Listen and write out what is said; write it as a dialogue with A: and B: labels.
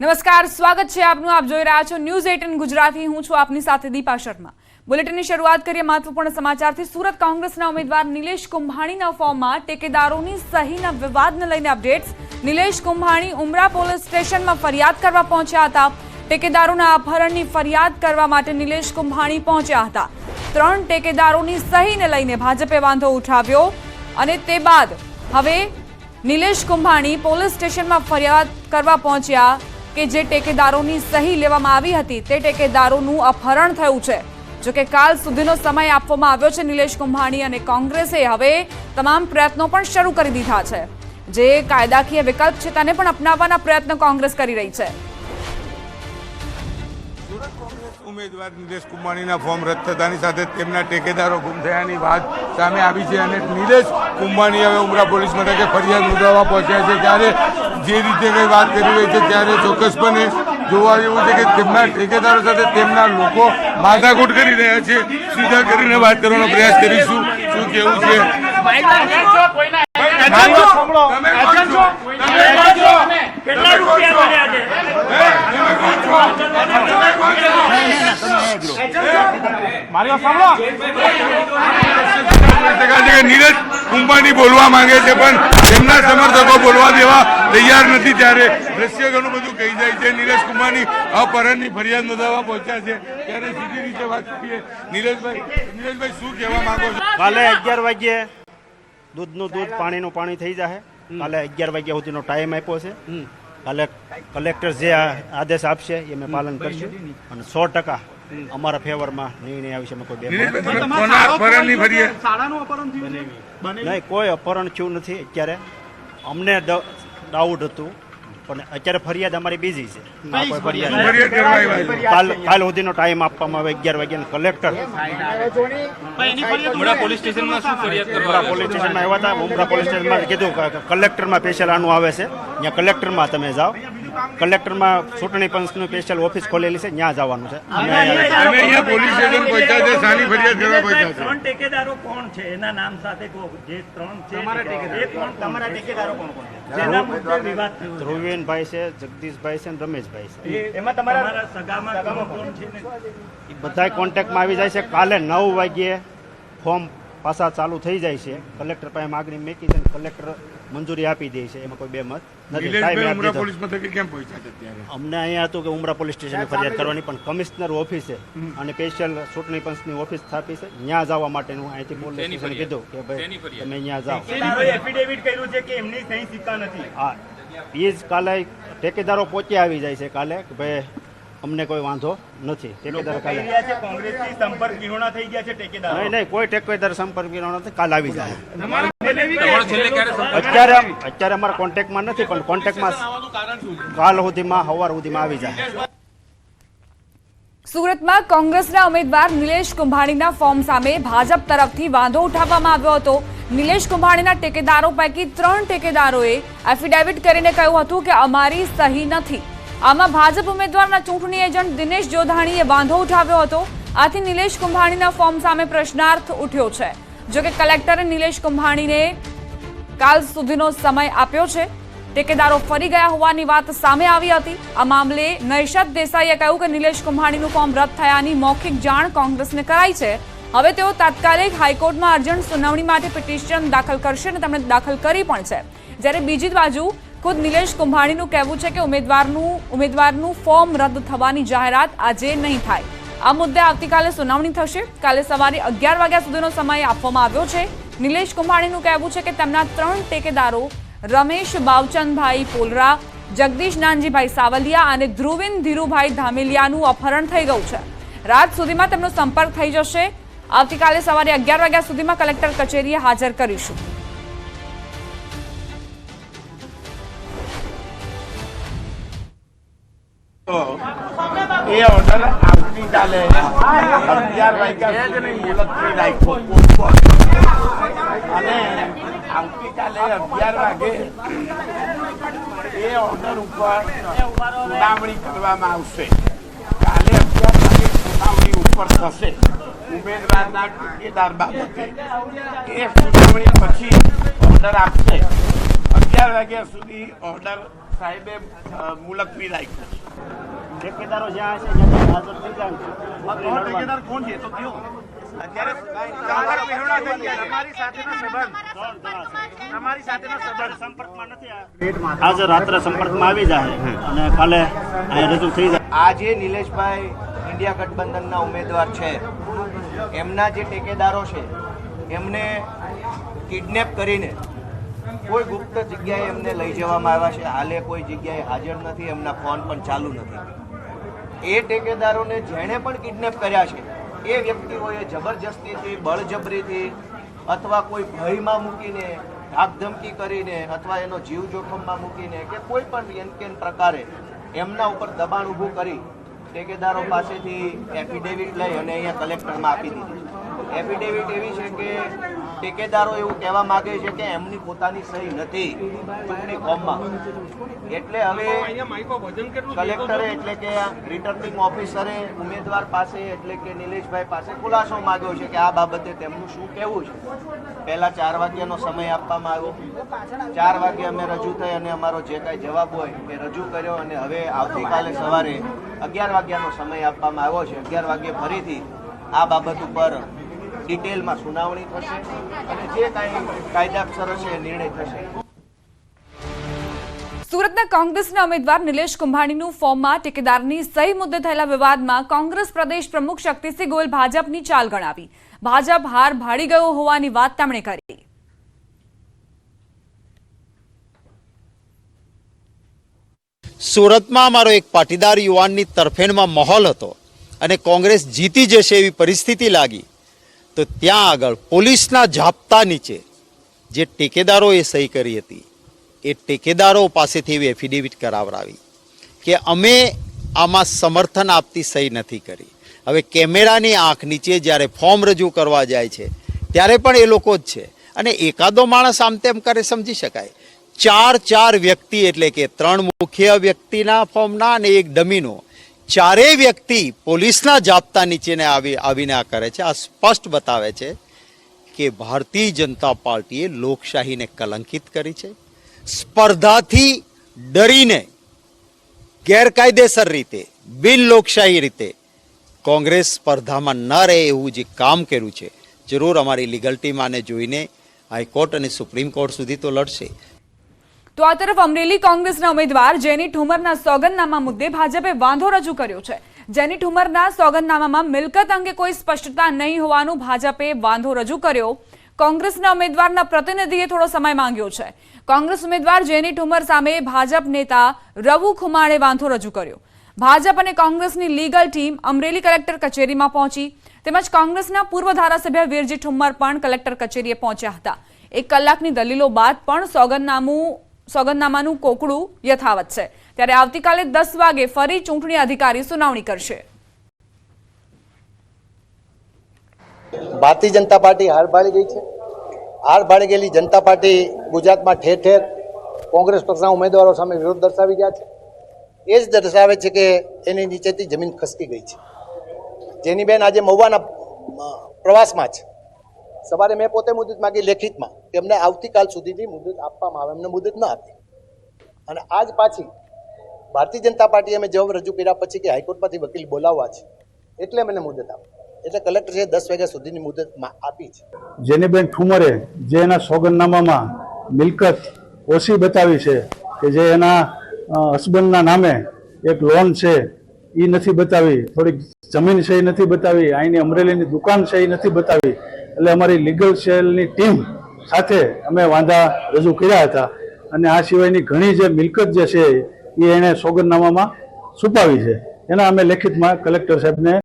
A: નમસ્કાર, સ્વાગત છે આપનું. આપ જોઈ રહ્યા છો ન્યૂઝ એટીન ગુજરાતી. હું છું આપની સાથે દીપા શર્મા. બુલેટિનની શરૂઆત કરીએ મહત્વપૂર્ણ સમાચારથી. સુરત કોંગ્રેસના ઉમેદવાર નિલેશ કુંભાણીના ફોર્મમાં ટેકેદારોની સહીના વિવાદને લઈને અપડેટ્સ. નિલેશ કુંભાણી ઉમરા પોલીસ સ્ટેશનમાં ફરિયાદ કરવા પહોંચ્યા હતા. ટેકેદારોના અપહરણની ફરિયાદ કરવા માટે નિલેશ કુંભાણી પહોંચ્યા હતા. ત્રણ ટેકેદારોની સહીને લઈને ભાજપે વાંધો ઉઠાવ્યો અને તે બાદ હવે નિલેશ કુંભાણી પોલીસ સ્ટેશનમાં ફરિયાદ કરવા પહોંચ્યા કે જે ટેકેદારોની સહી લેવામાં આવી હતી તે ટેકેદારોનું અપહરણ થયું છે. જો કે કાલ સુધીનો સમય આપવામાં આવ્યો છે નિલેશ કુંભાણી અને કોંગ્રેસે હવે તમામ પ્રયત્નો પણ શરૂ કરી દીધા છે. જે કાયદાકીય વિકલ્પ છે તેને પણ અપનાવવાના પ્રયત્નો કોંગ્રેસ કરી રહી છે.
B: ઉમેદવાર નિલેશ કુંભાણીના ફોર્મ રદ થતાની સાથે તેમના ટેકેદારો ગુમ થયાની વાત સામે આવી છે અને નિલેશ કુંભાણી હવે ઉમરા પોલીસ મથકે ફરિયાદ નોંધાવવા પહોંચ્યા છે. ત્યારે જે રીતે કંઈ વાત કરી રહી છે ત્યારે ચોક્કસપણે જોવા જેવું છે કે તેમના ઠેકેદારો સાથે તેમના લોકો માથાકૂટ કરી રહ્યા છે સીધા કરીને વાત કરવાનો પ્રયાસ કરીશું શું કેવું છે નીરજ કુંભાની બોલવા માંગે છે પણ તેમના સમર્થકો બોલવા દેવા તૈયાર નથી ત્યારે દ્રશ્ય ઘણું બધું કહી જાય છે. નીરજ કુમારની અપહરણની ફરિયાદ નોંધાવવા પહોંચ્યા છે. ત્યારે સીધી રીતે વાત કરીએ નીરજભાઈ નીરજભાઈ શું કહેવા માંગો છો?
C: કાલે અગિયાર વાગ્યે દૂધનું દૂધ પાણીનું પાણી થઈ જશે કાલે અગિયાર વાગ્યા સુધીનો ટાઈમ આપ્યો છે. કાલે કલેક્ટર જે આદેશ આપશે એ મેં પાલન કરશું. અને સો ટકા અમારા ફેવરમાં નિર્ણય આવી છે કોઈ નહીં કોઈ અપહરણ થયું નથી. અત્યારે અમને ડાઉટ હતું પણ અત્યારે ફરિયાદ અમારી બીજી છે? કાલ કાલ સુધીનો ટાઈમ આપવામાં આવે અગિયાર વાગ્યાનો કલેક્ટર
D: ઉમરા પોલીસ સ્ટેશનમાં શું ફરિયાદ કરવા
C: ઉમરા પોલીસ સ્ટેશનમાં આવ્યા હતા. ઉમરા પોલીસ સ્ટેશનમાં કીધું કલેક્ટરમાં પેશલ આનું આવે છે. ત્યાં કલેક્ટરમાં તમે જાઓ. કલેક્ટરમાં ચૂંટણી પંચનું સ્પેશિયલ ઓફિસ ખોલેલી છે ત્યાં જવાનું છે. અમે અહીંયા
B: પોલીસ સ્ટેશન પહોંચ્યા છે સાની ફરિયાદ કરવા પહોંચ્યા છે.
D: ત્રણ ટેકેદારો કોણ છે? એના નામ સાથે કહો જે ત્રણ છે એ કોણ તમારા ટેકેદારો કોણ કોણ છે? જેના મુદ્દે વિવાદ થયો
C: ધ્રુવીનભાઈ છે જગદીશભાઈ છે અને રમેશભાઈ છે.
D: એમાં તમારા સગામાં કોણ કોણ છે
C: બધા કોન્ટેક્ટમાં આવી જાય છે. કાલે નવ વાગ્યે ફોર્મ પાછા ચાલુ થઈ જાય છે. કલેક્ટર પાસે માગણી મેકી છે કલેક્ટર મંજૂરી આપી દે છે એમાં કોઈ બે મત નથી. અમને અહીંયા હતું કે ઉમરા પોલીસ સ્ટેશને ફરિયાદ કરવાની પણ કમિશનર ઓફિસે અને સ્પેશિયલ ચૂંટણી પંચની ઓફિસ સ્થાપી છે. ત્યાં જવા માટેનું અહીંથી પોલીસ સ્ટેશન કીધું કે ભાઈ તમે અહીંયા જાઓ.
D: એફિડેવિટ કર્યું છે કે એમની સહી સિક્કા નથી?
C: હા. એ જ કાલે ઠેકેદારો પહોંચી આવી જાય છે કાલે કે ભાઈ અમને કોઈ વાંધો નથી.
D: ટેકેદાર
C: કાલે.
D: કોંગ્રેસથી સંપર્ક વિહોણા થઈ ગયા છે ટેકેદાર
C: નહીં નહીં કોઈ ટેકેદાર સંપર્ક વિના નથી કાલે આવી જાય. અત્યારે અત્યારે અમારા કોન્ટેક્ટમાં નથી પણ કોન્ટેક્ટમાં કાલ સુધીમાં હવાર સુધીમાં આવી જાય.
A: સુરતમાં કોંગ્રેસના ઉમેદવાર નિલેશ કુંભાણીના ફોર્મ સામે ભાજપ તરફથી વાંધો ઉઠાવવામાં આવ્યો હતો. નિલેશ કુંભાણીના ટેકેદારો પૈકી ત્રણ ટેકેદારોએ એફિડેવિટ કરીને કહ્યું હતું કે અમારી સહી નથી. આમાં ભાજપ ઉમેદવારના ચૂંટણી એજન્ટ દિનેશ જોધાણીએ વાંધો ઉઠાવ્યો હતો. આથી નિલેશ કુંભાણીના ફોર્મ સામે પ્રશ્નાર્થ ઉઠ્યો છે. જો કે કલેક્ટરે નિલેશ કુંભાણીને કાલ સુધીનો સમય આપ્યો છે. ટેકેદારો ફરી ગયા હોવાની વાત સામે આવી હતી. આ મામલે નૈશદ દેસાઈએ કહ્યું કે નિલેશ કુંભાણીનું ફોર્મ રદ થયાની મૌખિક જાણ કોંગ્રેસને કરાઈ છે. હવે તેઓ તાત્કાલિક હાઈકોર્ટમાં અર્જન્ટ સુનાવણી માટે પિટિશન દાખલ કરશે અને તેમણે દાખલ કરી પણ છે. જ્યારે બીજી બાજુ ખુદ નિલેશ કુંભાણીનું કહેવું છે કે ઉમેદવારનું ઉમેદવારનું ફોર્મ રદ થવાની જાહેરાત આજે નહીં થાય. આ મુદ્દે આવતીકાલે સુનાવણી થશે. કાલે સવારે અગિયાર વાગ્યા સુધીનો સમય આપવામાં આવ્યો છે. નિલેશ કુંભાણીનું કહેવું છે કે તેમના ત્રણ ટેકેદારો રમેશ બાવચંદભાઈ પોલરા, જગદીશ નાનજીભાઈ સાવલિયા અને ધ્રુવિન ધીરુભાઈ ધામેલિયાનું અપહરણ થઈ ગયું છે. રાત સુધીમાં તેમનો સંપર્ક થઈ જશે. આવતીકાલે સવારે અગિયાર વાગ્યા સુધીમાં કલેક્ટર કચેરીએ હાજર કરીશું.
E: એ ઓર્ડર આવતીકાલે અગિયાર વાગ્યા સુધી મુલતવી રાખ્યો અને આવતીકાલે અગિયાર વાગે એ ઓર્ડર ઉપર સુનાવણી કરવામાં આવશે. કાલે અગિયાર વાગે સુનાવણી ઉપર થશે. ઉમેદવારના ટેકેદાર બાબતે એ સુનાવણી પછી ઓર્ડર આપશે. અગિયાર વાગ્યા સુધી ઓર્ડર સાહેબે મુલતવી રાખ્યો
F: ઠેકેદારો જ્યાં છે જ્યાં હાજર થઈ જાય.
D: ઠેકેદાર કોણ છે? તો કયો?
F: આજે રાત્રે સંપર્કમાં આવી જાય. અને કાલે રજૂ થઈ જાય.
G: આજે નિલેશભાઈ ઇન્ડિયા ગઠબંધનના ઉમેદવાર છે. એમના જે ટેકેદારો છે એમને કિડનેપ કરીને કોઈ ગુપ્ત જગ્યાએ એમને લઈ જવામાં આવ્યા છે. હાલે કોઈ જગ્યાએ હાજર નથી એમના ફોન પણ ચાલુ નથી. એ ટેકેદારોને જેણે પણ કિડનેપ કર્યા છે, એ વ્યક્તિઓએ જબરજસ્તીથી, બળજબરીથી અથવા કોઈ ભયમાં મૂકીને, ધાકધમકી કરીને અથવા એનો જીવ જોખમમાં મૂકીને કે કોઈ પણ યનકેન પ્રકારે એમના ઉપર દબાણ ઊભું કરી ટેકેદારો પાસેથી એફિડેવિટ લઈ અને અહીંયા કલેક્ટરમાં આપી દીધી. એફિડેવિટ એવી છે કે ઠેકેદારો એવું કહેવા માંગે છે કે એમની પોતાની સહી નથી ચૂંટણી ફોર્મમાં. એટલે હવે કલેક્ટરે એટલે કે રિટર્નિંગ ઓફિસરે ઉમેદવાર પાસે એટલે કે નિલેશભાઈ પાસે ખુલાસો માંગ્યો છે કે આ બાબતે તેમનું શું કહેવું છે. પહેલા ચાર વાગ્યાનો સમય આપવામાં આવ્યો. ચાર વાગે અમે રજૂ થઈ અને અમારો જે કાંઈ જવાબ હોય એ રજૂ કર્યો અને હવે આવતીકાલે સવારે અગિયાર વાગ્યાનો સમય આપવામાં આવ્યો છે. અગિયાર વાગે ફરીથી આ બાબત ઉપર ડિટેલમાં સુનાવણી થશે અને જે કાંઈ કાયદાક્ષર હશે એ નિર્ણય થશે.
A: સુરતના કોંગ્રેસના ઉમેદવાર નિલેશ કુંભાણીનું ફોર્મમાં ટેકેદારની સહી મુદ્દે થયેલા વિવાદમાં કોંગ્રેસ પ્રદેશ પ્રમુખ શક્તિસિંહ ગોયલ ભાજપની ચાલ ગણાવી. ભાજપ હાર ભાડી ગયો હોવાની વાત તેમણે કરી.
C: સુરતમાં અમારો એક પાટીદાર યુવાનની તરફેણમાં માહોલ હતો અને કોંગ્રેસ જીતી જશે એવી પરિસ્થિતિ લાગી. તો ત્યાં આગળ પોલીસના જાપ્તા નીચે જે ટેકેદારોએ સહી કરી હતી, એ ટેકેદારો પાસેથી એવી એફિડેવિટ કરાવરાવી કે અમે આમાં સમર્થન આપતી સહી નથી કરી. હવે કેમેરાની આંખ નીચે જ્યારે ફોર્મ રજૂ કરવા જાય છે, ત્યારે પણ એ લોકો જ છે. અને એકાદો માણસ આમ તેમ કરે સમજી શકાય. ચાર ચાર વ્યક્તિ એટલે કે ત્રણ મુખ્ય વ્યક્તિના ફોર્મના અને એક ડમીનો ચારેય વ્યક્તિ પોલીસના જાપ્તા નીચેને આવી આવીને આ કરે છે. આ સ્પષ્ટ બતાવે છે કે ભારતીય જનતા પાર્ટીએ લોકશાહીને કલંકિત કરી છે. સ્પર્ધાથી ડરીને ગેરકાયદેસર રીતે, બિન લોકશાહી રીતે કોંગ્રેસ સ્પર્ધામાં ન રહે એવું જે કામ કર્યું છે, જરૂર અમારી લીગલ ટીમ આને જોઈને હાઈકોર્ટ અને સુપ્રીમ કોર્ટ સુધી તો લડશે.
A: તો આ તરફ અમરેલી કોંગ્રેસના ઉમેદવાર જેની ઠુમરના સોગંદનામા મુદ્દે ભાજપે વાંધો રજૂ કર્યો છે. જેની ઠુમરના સોગંદનામામાં મિલકત અંગે કોઈ સ્પષ્ટતા નહીં હોવાનું ભાજપે વાંધો રજૂ કર્યો. કોંગ્રેસના ઉમેદવારના પ્રતિનિધિએ થોડો સમય માંગ્યો છે. કોંગ્રેસ ઉમેદવાર જેની ઠુમર સામે ભાજપ નેતા રવુ ખુમાણે વાંધો રજૂ કર્યો. ભાજપ અને કોંગ્રેસની લીગલ ટીમ અમરેલી કલેક્ટર કચેરીમાં પહોંચી. તેમજ કોંગ્રેસના પૂર્વ ધારાસભ્ય વીરજી ઠુમ્મર પણ કલેક્ટર કચેરીએ પહોંચ્યા હતા. એક કલાકની દલીલો બાદ પણ સોગંદનામું સોગંદનામાનું કોકડું યથાવત છે. ત્યારે આવતીકાલે દસ વાગે ફરી ચૂંટણી અધિકારી સુનાવણી કરશે.
H: ભારતીય જનતા પાર્ટી હાર ભાળી ગઈ છે. હાર ભાળી ગયેલી જનતા પાર્ટી ગુજરાતમાં ઠેર ઠેર કોંગ્રેસ પક્ષના ઉમેદવારો સામે વિરોધ દર્શાવી રહ્યા છે. એ જ દર્શાવે છે કે એની નીચેથી જમીન ખસકી ગઈ છે. જેની બેન આજે મહુવાના પ્રવાસમાં છે. સવારે મેં પોતે મુદત માગી લેખિતમાં. કે એમને આવતીકાલ સુધીની મુદત આપવામાં આવે. એમને મુદત ન આપી. અને આજ પાછી ભારતીય જનતા પાર્ટીએ અમે જવાબ રજૂ કર્યા પછી કે હાઈકોર્ટમાંથી વકીલ બોલાવવા છે. એટલે મને મુદત આપી. એટલે કલેક્ટરે દસ વાગ્યા સુધીની મુદત આપી છે.
I: જેનીબેન ઠુમરે જે એના સોગંદનામામાં મિલકત ઓછી બતાવી છે કે જે એના હસબન્ડના નામે એક લોન છે એ નથી બતાવી. થોડીક જમીન છે એ નથી બતાવી. અહીંની અમરેલીની દુકાન છે એ નથી બતાવી. એટલે અમારી લીગલ સેલની ટીમ સાથે અમે વાંધા રજૂ કર્યા હતા. અને આ સિવાયની ઘણી જે મિલકત જે છે એ એણે સોગંદનામામાં છુપાવી છે. એના અમે લેખિતમાં કલેક્ટર સાહેબને